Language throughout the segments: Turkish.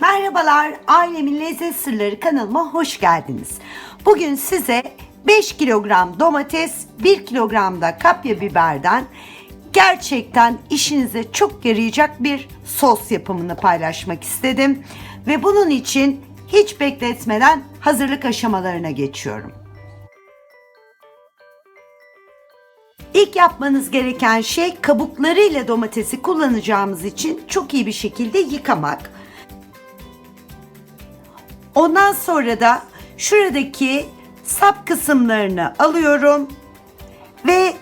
Merhabalar, Ailemin Lezzet Sırları kanalıma hoş geldiniz. Bugün size 5 kilogram domates, 1 kilogram da kapya biberden gerçekten işinize çok yarayacak bir sos yapımını paylaşmak istedim. Ve bunun için hiç bekletmeden hazırlık aşamalarına geçiyorum. İlk yapmanız gereken şey kabuklarıyla domatesi kullanacağımız için çok iyi bir şekilde yıkamak. Ondan sonra da şuradaki sap kısımlarını alıyorum ve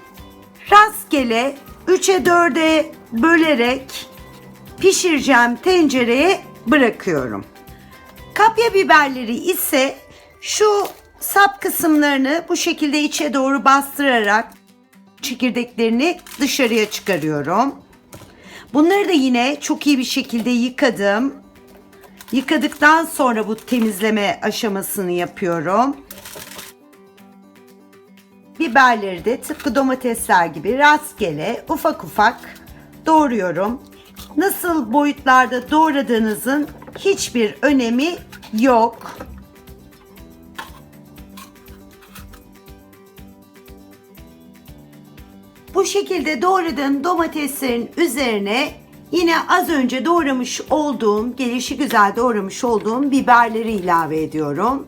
rastgele 3'e 4'e bölerek pişireceğim tencereye bırakıyorum. Kapya biberleri ise şu sap kısımlarını bu şekilde içe doğru bastırarak çekirdeklerini dışarıya çıkarıyorum. Bunları da yine çok iyi bir şekilde yıkadım. Yıkadıktan sonra bu temizleme aşamasını yapıyorum. Biberleri de tıpkı domatesler gibi rastgele ufak ufak doğruyorum. Nasıl boyutlarda doğradığınızın hiçbir önemi yok. Bu şekilde doğradığım domateslerin üzerine yine az önce doğramış olduğum, gelişi güzel doğramış olduğum biberleri ilave ediyorum.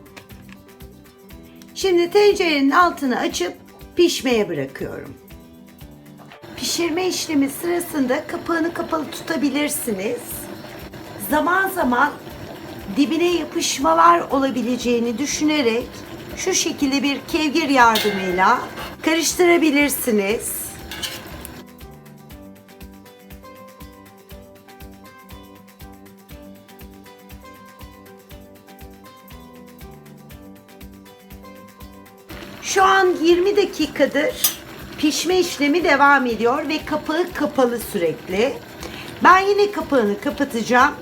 Şimdi tencerenin altını açıp pişmeye bırakıyorum. Pişirme işlemi sırasında kapağını kapalı tutabilirsiniz. Zaman zaman dibine yapışmalar olabileceğini düşünerek şu şekilde bir kevgir yardımıyla karıştırabilirsiniz. Şu an 20 dakikadır pişme işlemi devam ediyor ve kapağı kapalı sürekli. Ben yine kapağını kapatacağım.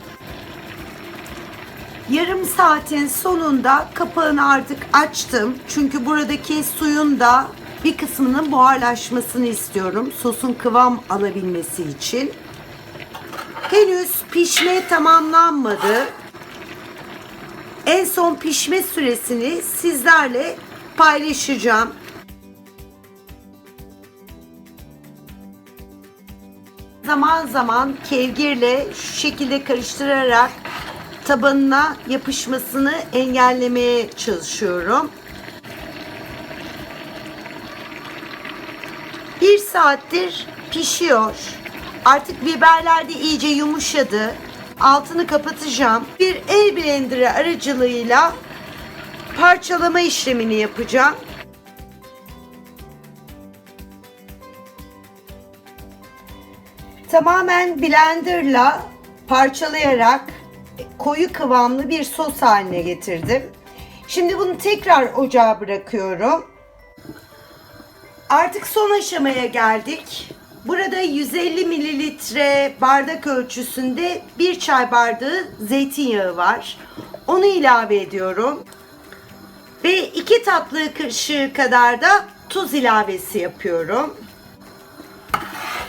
Yarım saatin sonunda kapağını artık açtım. Çünkü buradaki suyun da bir kısmının buharlaşmasını istiyorum. Sosun kıvam alabilmesi için. Henüz pişme tamamlanmadı. En son pişme süresini sizlerle paylaşacağım. Zaman zaman kevgirle şu şekilde karıştırarak tabanına yapışmasını engellemeye çalışıyorum. Bir saattir pişiyor. Artık biberler de iyice yumuşadı. Altını kapatacağım. Bir el blenderı aracılığıyla parçalama işlemini yapacağım. Tamamen blenderla parçalayarak koyu kıvamlı bir sos haline getirdim. Şimdi bunu tekrar ocağa bırakıyorum. Artık son aşamaya geldik. Burada 150 mililitre bardak ölçüsünde bir çay bardağı zeytinyağı var. Onu ilave ediyorum. Ve iki tatlı kaşığı kadar da tuz ilavesi yapıyorum.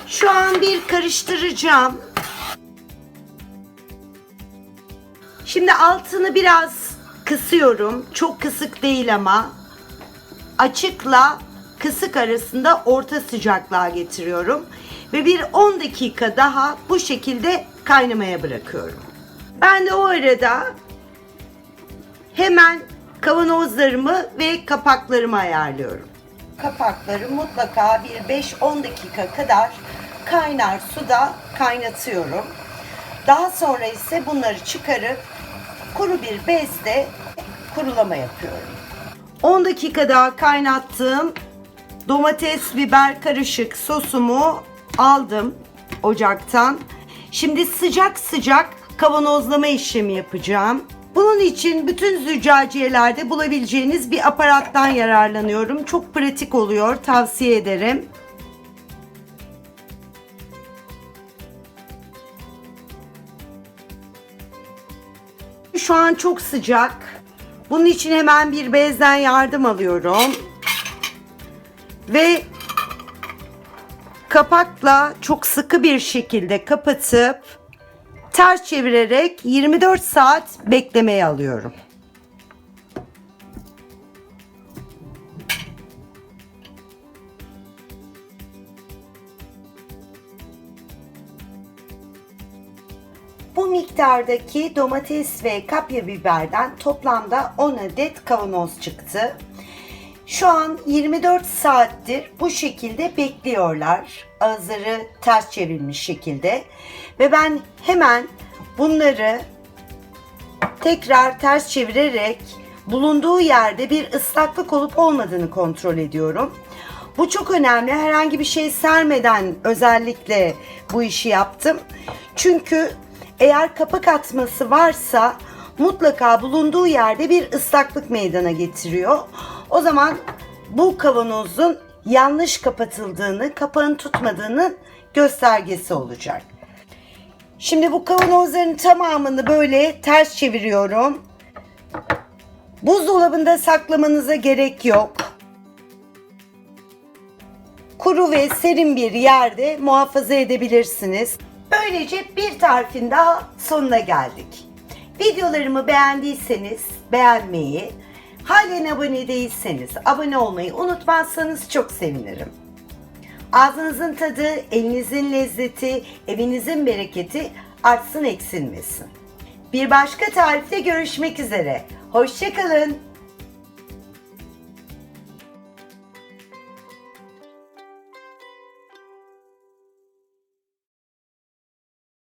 Şu an bir karıştıracağım. Şimdi altını biraz kısıyorum. Çok kısık değil ama. Açıkla kısık arasında orta sıcaklığa getiriyorum. Ve bir 10 dakika daha bu şekilde kaynamaya bırakıyorum. Ben de o arada hemen kavanozlarımı ve kapaklarımı ayarlıyorum. Kapakları mutlaka bir 5-10 dakika kadar kaynar suda kaynatıyorum. Daha sonra ise bunları çıkarıp kuru bir bezde kurulama yapıyorum. 10 dakika daha kaynattığım domates biber karışık sosumu aldım ocaktan. Şimdi sıcak sıcak kavanozlama işlemi yapacağım. Bunun için bütün züccaciyelerde bulabileceğiniz bir aparattan yararlanıyorum. Çok pratik oluyor, tavsiye ederim. Şu an çok sıcak. Bunun için hemen bir bezden yardım alıyorum. Ve kapakla çok sıkı bir şekilde kapatıp ters çevirerek 24 saat beklemeye alıyorum. Bu miktardaki domates ve kapya biberden toplamda 10 adet kavanoz çıktı. Şu an 24 saattir bu şekilde bekliyorlar. Ağızları ters çevrilmiş şekilde. Ve ben hemen bunları tekrar ters çevirerek bulunduğu yerde bir ıslaklık olup olmadığını kontrol ediyorum. Bu çok önemli. Herhangi bir şey sermeden özellikle bu işi yaptım. Çünkü eğer kapak atması varsa mutlaka bulunduğu yerde bir ıslaklık meydana getiriyor. O zaman bu kavanozun yanlış kapatıldığını, kapağın tutmadığının göstergesi olacak. Şimdi bu kavanozların tamamını böyle ters çeviriyorum. Buzdolabında saklamanıza gerek yok. Kuru ve serin bir yerde muhafaza edebilirsiniz. Böylece bir tarifin daha sonuna geldik. Videolarımı beğendiyseniz beğenmeyi, halen abone değilseniz abone olmayı unutmazsanız çok sevinirim. Ağzınızın tadı, elinizin lezzeti, evinizin bereketi artsın eksilmesin. Bir başka tarifte görüşmek üzere. Hoşçakalın.